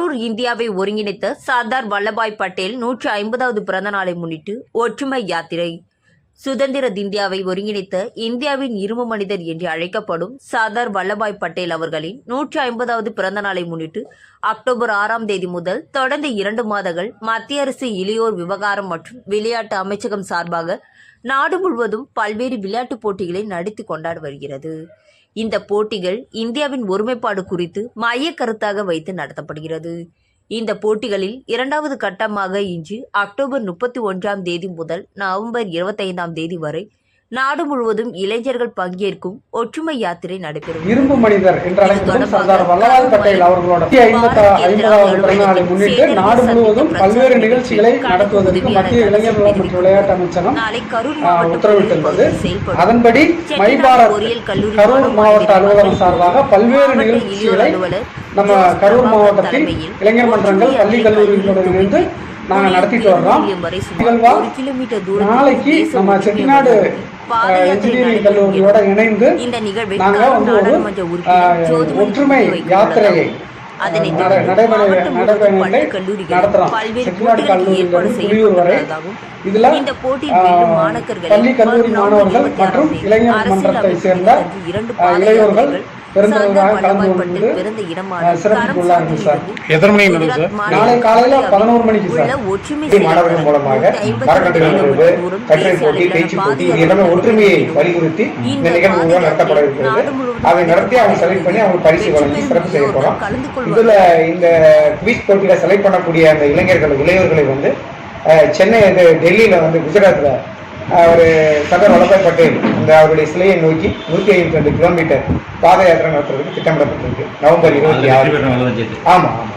இந்தியாவை ஒருங்கிணைத்த சர்தார் வல்லபாய் பட்டேல் நூற்றி ஐம்பதாவது பிறந்த நாளை முன்னிட்டு ஒற்றுமை யாத்திரை. சுதந்திர இந்தியாவை ஒருங்கிணைத்த இந்தியாவின் இரும்பு மனிதர் என்று அழைக்கப்படும் சர்தார் வல்லபாய் பட்டேல் அவர்களின் நூற்றி ஐம்பதாவது பிறந்த நாளை முன்னிட்டு அக்டோபர் ஆறாம் தேதி முதல் தொடர்ந்து இரண்டு மாதங்கள் மத்திய அரசு இளையோர் விவகாரம் மற்றும் விளையாட்டு அமைச்சகம் சார்பாக நாடு முழுவதும் பல்வேறு விளையாட்டுப் போட்டிகளை நடத்தி கொண்டாடி வருகிறது. இந்த போட்டிகள் இந்தியாவின் ஒருமைப்பாடு குறித்து மைய கருத்தாக வைத்து நடத்தப்படுகிறது. இந்த போட்டிகளில் இரண்டாவது கட்டமாக இன்று அக்டோபர் முப்பத்தி ஒன்றாம் தேதி முதல் நவம்பர் இருபத்தைந்தாம் தேதி வரை நாடு முழுவதும் இளைஞர்கள் பங்கேற்கும் ஒற்றுமை யாத்திரை நடைபெறும் இரும்பு மனிதர் என்று அழைக்கப்படும் சர்தார் வல்லபாய் பட்டேல் அவர்களோட ஐம்பதாவது முன்னிட்டு நாடு முழுவதும் பல்வேறு நிகழ்ச்சிகளை நடத்துவதற்கு மத்திய இளைஞர் நலம் மற்றும் விளையாட்டு அமைச்சகம் செயல்படும் அதன்படி மை செட்டிநாடு பாரத் பொறியியல் கல்லூரி கரூர் மாவட்ட அலுவலகம் சார்பாக பல்வேறு நிகழ்ச்சிகளை நம்ம கரூர் மாவட்டத்தில் இளைஞர் மன்றங்கள் பள்ளி கல்லூரிகளுடன் இணைந்து கல்லூரி நாங்க தொகுதி நடத்திட்டு வர்றோம். நாளைக்கு நம்ம செட்டிநாடு இன்ஜினியரிங் கல்லூரியோட இணைந்து இந்த நிகழ்வை நாடாளுமன்ற உறுப்பினர் ஒற்றுமை யாத்திரையை நட- தொடர்ந்து மாவட்டம் முழுவதும் பல்வேறு போட்டிகளுக்கு ஏற்பாடு செய்யப்பட்டுள்ளதாகவும் இதுல பள்ளி கல்லூரி மாணவர்கள் மற்றும் இளைஞர் மன்றத்தை சேர்ந்த இளையோர்கள் யாத்திரைகள் பெருந்திரளாக சர்தார் கலந்து வல்லபாய் கொண்டு பட்டேல் பிறந்த இடமான ஆஹ், சிறப்பித்துக் கொள்ளார்கள் சார். எத்தனை மணிக்கு நடக்கும் சார்? குஜராத் மாநிலம் நாளை காலையில இந்தியாவில் 11 மணிக்கு சார். உள்ள ஒற்றுமை பள்ளி மாணவர்கள் மூலமாக மரக்கன்று நடுவது கட்டுரை போட்டி பேச்சு போட்டி இது எல்லாமே ஒற்றுமையை வலியுறுத்தி இந்த நிகழ்வுகள் நடத்தப்பட இருக்கிறது அதை நடத்தி அவங்க செலக்ட் பண்ணி அவங்க பரிசு வழங்கி சிறப்பு செய்ய போறோம் இதுல இந்த குவிஸ் போட்டியில செலக்ட் பண்ணக்கூடிய அந்த இளைஞர்கள் இளையோர்களை வந்து சென்னை இது டெல்லியில வந்து குஜராத்ல அஹ், ஒரு சர்தார் வல்லபாய் பட்டேல் இந்த அவருடைய சிலையை நோக்கி நூத்தி ஐம்பத்தி ரெண்டு கிலோமீட்டர் பாத யாத்திரை நடத்துறதுக்கு திட்டமிடப்பட்டிருக்கு. நவம்பர் இருபத்தி ஆறு. வெற்றி பெற்ற ஆமா ஆமா.